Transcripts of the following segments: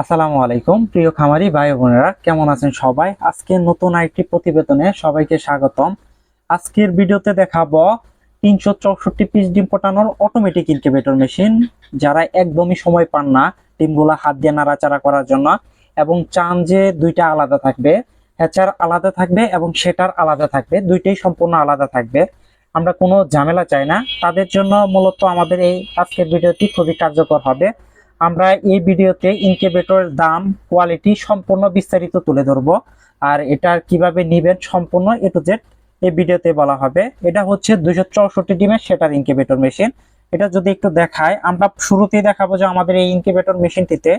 আসসালামু আলাইকুম, প্রিয় খামারি ভাই বোনেরা, কেমন আছেন সবাই? আজকে নতুন আরেকটি প্রতিবেদনে সবাইকে স্বাগতম। আজকের ভিডিওতে দেখাবো তিনশো চৌষট্টি পিস ডিম ফোটানোর অটোমেটিক ইনকিউবেটর মেশিন যারা একদমই সময় পান না ডিমগুলা হাত দিয়ে নাড়াচাড়া করার জন্য এবং চান যে দুইটা আলাদা থাকবে, হ্যাচার আলাদা থাকবে এবং সেটার আলাদা থাকবে, দুইটাই সম্পূর্ণ আলাদা থাকবে। আমরা কোনো ঝামেলা চাই না। তাদের জন্য মূলত আমাদের এই আজকের ভিডিওটি খুবই কার্যকর হবে। আমরা এই ভিডিওতে ইনকিউবেটরের দাম কোয়ালিটি সম্পূর্ণ বিস্তারিত তুলে ধরবো। আর এটা কীভাবে নিবেন সম্পূর্ণ এ টু জেড এই ভিডিওতে বলা হবে। এটা হচ্ছে দুইশো চৌষট্টি ডিমের সেটার ইনকিউবেটর মেশিন এটা যদি একটু দেখায়, আমরা শুরুতেই দেখাবো যে আমাদের এই ইনকিউবেটর মেশিনটিতে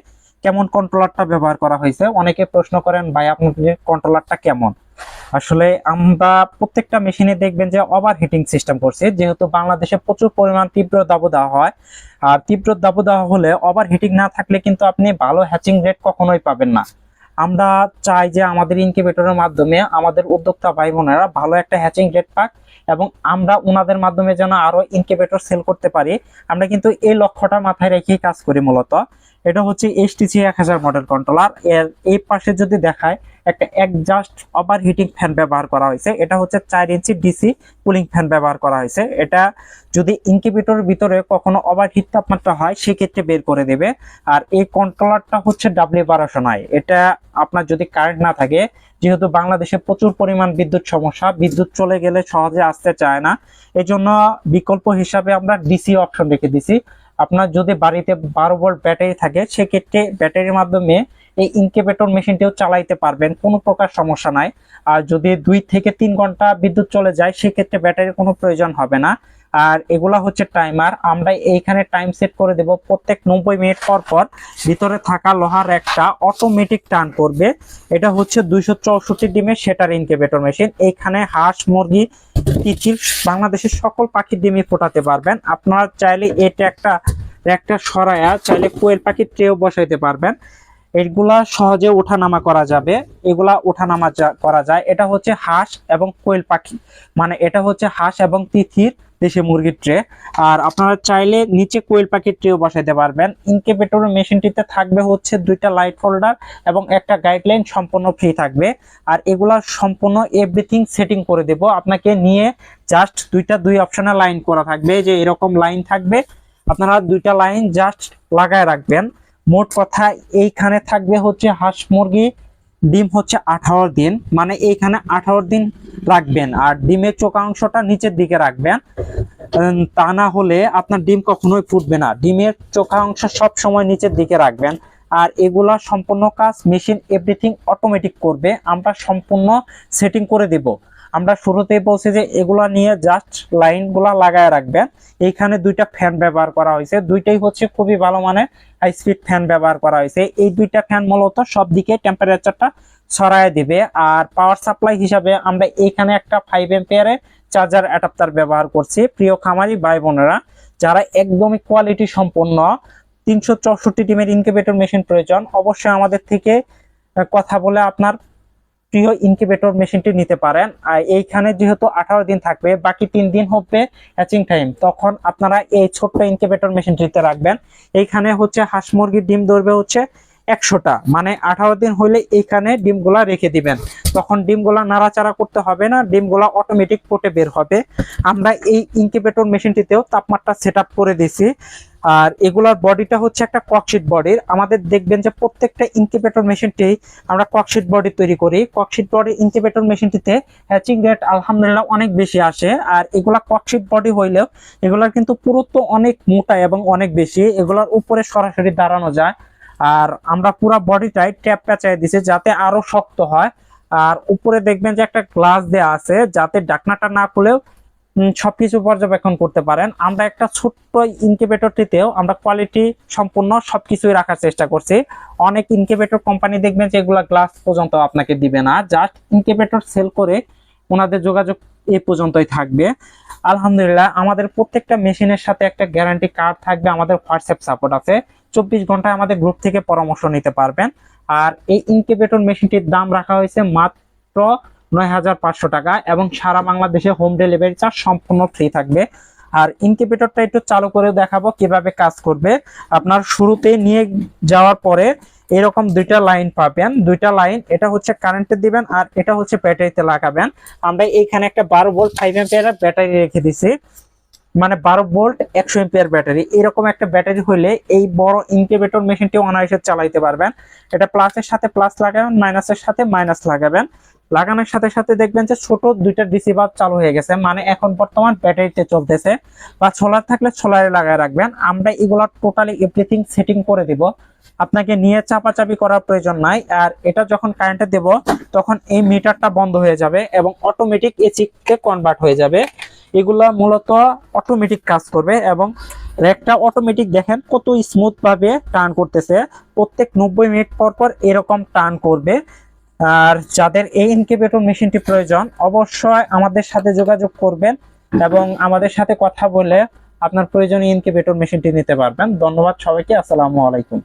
কেমন কন্ট্রোলারটা ব্যবহার করা হয়েছে। অনেকে প্রশ্ন করেন, ভাই, আপনাদের কন্ট্রোলারটা কেমন? আসলে আমরা প্রত্যেকটা মেশিনে দেখবেন যে ওভার হিটিং সিস্টেম করছে, যেহেতু বাংলাদেশে প্রচুর পরিমাণ তীব্র দাবদাহ হয়। আর তীব্র দাবদাহ হলে ওভার হিটিং না থাকলে কিন্তু আপনি ভালো হ্যাচিং রেট কখনোই পাবেন না। আমরা চাই যে আমাদের ইনকিউবেটরের মাধ্যমে আমাদের উদ্যোক্তা ভাই বোনেরা ভালো একটা হ্যাচিং রেট পাক এবং আমরা ওনাদের মাধ্যমে যেন আরও ইনকিউবেটর সেল করতে পারি। আমরা কিন্তু এই লক্ষ্যটা মাথায় রেখেই কাজ করি মূলত। এটা হচ্ছে এইচটিসি এক হাজার মডেল কন্ট্রোলার এর এই পাশে যদি দেখায়, একটা একজাস্ট ওভার হিটিং ফ্যান ব্যবহার করা হয়েছে। এটা হচ্ছে চার ইঞ্চি ডিসি কুলিং ফ্যান ব্যবহার করা হয়েছে। এটা যদি ইনকিউবেটরের ভিতরে কখনো ওভার হিট তাপমাত্রা হয়, সেক্ষেত্রে বের করে দেবে। আর এই কন্ট্রোলারটা হচ্ছে ডাব্লিউ বারোশো নয়। এটা আপনার যদি কারেন্ট না থাকে, যেহেতু বাংলাদেশে প্রচুর পরিমাণ বিদ্যুৎ সমস্যা, বিদ্যুৎ চলে গেলে সহজে আসতে চায় না। এজন্য বিকল্প হিসাবে আমরা ডিসি অপশন রেখে দিছি। আপনার যদি বাড়িতে বারো ভোল্ট ব্যাটারি থাকে, সেক্ষেত্রে ব্যাটারির মাধ্যমে এই ইনকিউবেটর মেশিনটিও চালাইতে পারবেন, কোনো প্রকার সমস্যা নাই। আর যদি দুই থেকে তিন ঘণ্টা বিদ্যুৎ চলে যায়, সেক্ষেত্রে ব্যাটারির কোনো প্রয়োজন হবে না। আর এগুলা হচ্ছে টাইমার আমরা এইখানে টাইম সেট করে দেব প্রত্যেক নব্বই মিনিট পর পর। ভিতরে থাকা লোহার একটা অটোমেটিক টার্ন করবে। এটা হচ্ছে দুইশো চৌষট্টি ডিমের সেটার ইনকিউবেটর মেশিন এইখানে হাঁস, মুরগি কিচির বাংলাদেশের সকল পাখির ডিমই ফোটাতে পারবেন। আপনারা চাইলে এটা একটা একটা সরায়া, চাইলে কোয়েল পাখির ট্রেও বসাইতে পারবেন। এগুলা সহজে ওঠানামা করা যাবে। এগুলা ওঠানামা করা যায়। এটা হচ্ছে হাঁস এবং কোয়েল পাখি। মানে এটা হচ্ছে হাঁস এবং তিথির দেশি মুরগির ট্রে আর আপনারা চাইলে নিচে কোয়েল পাখির ট্রেও বসাইতে পারবেন। ইনকিউবেটর মেশিনটিতে থাকবে হচ্ছে দুইটা লাইট ফোল্ডার এবং একটা গাইডলাইন সম্পূর্ণ ফ্রি থাকবে। আর এগুলা সম্পূর্ণ এভরিথিং সেটিং করে দেব। আপনাকে নিয়ে জাস্ট দুইটা দুই অপশনে লাইন করা থাকবে। যে এরকম লাইন থাকবে, আপনারা দুইটা লাইন জাস্ট লাগায় রাখবেন। মোট কথা এইখানে থাকবে হচ্ছে হাঁস মুরগি ডিম হচ্ছে আঠারো দিন মানে এইখানে আঠারো দিন রাখবেন। আর ডিমের চোখা অংশটা নিচের দিকে রাখবেন। তা না হলে আপনার ডিম কখনোই ফুটবে না। ডিমের চোখা অংশ সব সময় নিচের দিকে রাখবেন। আর এগুলা সম্পূর্ণ কাজ মেশিন এভরিথিং অটোমেটিক করবে। আমরা সম্পূর্ণ সেটিং করে দেব। আমরা শুরুতেই বলছি যে এগুলা নিয়ে জাস্ট লাইনগুলা লাগায় রাখবেন। এইখানে দুইটা ফ্যান ব্যবহার করা হয়েছে। দুইটাই হচ্ছে খুবই ভালো মানের হাই স্পিড ফ্যান ব্যবহার করা হয়েছে। এই দুইটা ফ্যান মূলত সব দিকে টেম্পারেচারটা ছড়ায় দিবে। আর পাওয়ার সাপ্লাই হিসাবে আমরা এইখানে একটা ফাইভ এম্পিয়ারের চার্জার অ্যাডাপ্টার ব্যবহার করছি। প্রিয় খামারি ভাই বোনেরা যারা একদমই কোয়ালিটি সম্পন্ন, তিনশো চৌষট্টি টিমের ইনকিউবেটর মেশিন প্রয়োজন, অবশ্যই আমাদের থেকে কথা বলে আপনার প্রিয় ইনকিউবেটর মেশিনটি নিতে পারেন। আর এইখানে যেহেতু আঠারো দিন থাকবে, বাকি তিন দিন হবে হ্যাচিং টাইম তখন আপনারা এই ছোট্ট ইনকিউবেটর মেশিনটিতে রাখবেন। এইখানে হচ্ছে হাঁস মুরগির ডিম ধরবে হচ্ছে একশোটা। মানে আঠারো দিন হইলে এইখানে ডিমগুলা রেখে দিবেন। তখন ডিমগুলা নাড়াচাড়া করতে হবে না, ডিমগুলা অটোমেটিক পোটে বের হবে। আমরা এই ইনকিউবেটর মেশিনটিতেও তাপমাত্রা সেট করে দিছি আর এগুলার বডিটা হচ্ছে একটা ককশিট বডির আমাদের দেখবেন যে প্রত্যেকটা ইনকিউবেটর মেশিনটি আমরা ককশিট বডি তৈরি করি। ককশিট বডি ইনকিউবেটর মেশিনটিতে হ্যাচিং রেট আলহামদুলিল্লাহ অনেক বেশি আসে। আর এগুলা ককশিট বডি হইলেও এগুলার কিন্তু পুরুত্ব অনেক মোটা এবং অনেক বেশি। এগুলার উপরে সরাসরি দাঁড়ানো যায়। আর আমরা পুরো বডিটাই ট্যাপ প্যাঁচাই দিছি যাতে আরও শক্ত হয়। আর উপরে দেখবেন যে একটা গ্লাস দেওয়া আছে, যাতে ডাকনাটা না খুলেও সবকিছু পর্যবেক্ষণ করতে পারেন। আমরা একটা ছোট্ট ইনকিউবেটরটিতেও আমরা কোয়ালিটি সম্পূর্ণ সবকিছুই রাখার চেষ্টা করছি। অনেক ইনকিউবেটর কোম্পানি দেখবেন যে এগুলা গ্লাস পর্যন্ত আপনাকে দিবে না। জাস্ট ইনকিউবেটর সেল করে ওনাদের যোগাযোগ এ পর্যন্তই থাকবে। আলহামদুলিল্লাহ, আমাদের প্রত্যেকটা মেশিনের সাথে একটা গ্যারান্টি কার্ড থাকবে। আমাদের হোয়াটসঅ্যাপ সাপোর্ট আছে। চব্বিশ ঘন্টায় আমাদের গ্রুপ থেকে পরামর্শ নিতে পারবেন। আর এই ইনকিউবেটর মেশিনটির দাম রাখা হয়েছে মাত্র নয় হাজার পাঁচশো টাকা এবং সারা বাংলাদেশে হোম ডেলিভারি চার্জ সম্পূর্ণ ফ্রি থাকবে। আর ইনকিউবেটরটা একটু চালু করে দেখাবো কীভাবে কাজ করবে। আপনার শুরুতে নিয়ে যাওয়ার পরে এরকম দুইটা লাইন পাবেন। দুইটা লাইন এটা হচ্ছে কারেন্টে দিবেন আর এটা হচ্ছে ব্যাটারিতে লাগাবেন। আমরা এইখানে একটা বারো ভোল্ট ফাইভ এম্পিয়ার ব্যাটারি রেখে দিছি। মানে বারো ভোল্ট একশো এম্পিয়ার ব্যাটারি এরকম একটা ব্যাটারি হলে এই বড় ইনকিউবেটর মেশিনটি অনায়াসে চালাইতে পারবেন। এটা প্লাসের সাথে প্লাস লাগাবেন মাইনাসের সাথে মাইনাস লাগাবেন। লাগানোর সাথে সাথে দেখবেন যে ছোট দুইটা ডিসি বাল্ব চালু হয়ে গেছে। মানে এখন বর্তমান ব্যাটারিতে চলতেছে বা সোলার থাকলে সোলারে লাগায় রাখবেন। আমরা এগুলা টোটালি এভরিথিং সেটিং করে দিব। আপনাকে নিয়ে চাপাচাপি করার প্রয়োজন নাই। আর এটা যখন কারেন্টে দেব, তখন এই মিটারটা বন্ধ হয়ে যাবে এবং অটোমেটিক এসি কে কনভার্ট হয়ে যাবে। এগুলা মূলত অটোমেটিক কাজ করবে এবং র্যাকটা অটোমেটিক দেখেন কত স্মুথ ভাবে টার্ন করতেছে। প্রত্যেক নব্বই মিনিট পর পর এরকম টার্ন করবে। আর যাদের এই ইনকিউবেটর মেশিনটি প্রয়োজন, অবশ্যই আমাদের সাথে যোগাযোগ করবেন এবং আমাদের সাথে কথা বলে আপনার প্রয়োজনীয় ইনকিউবেটর মেশিনটি নিতে পারবেন। ধন্যবাদ সবাইকে, আসসালামু আলাইকুম।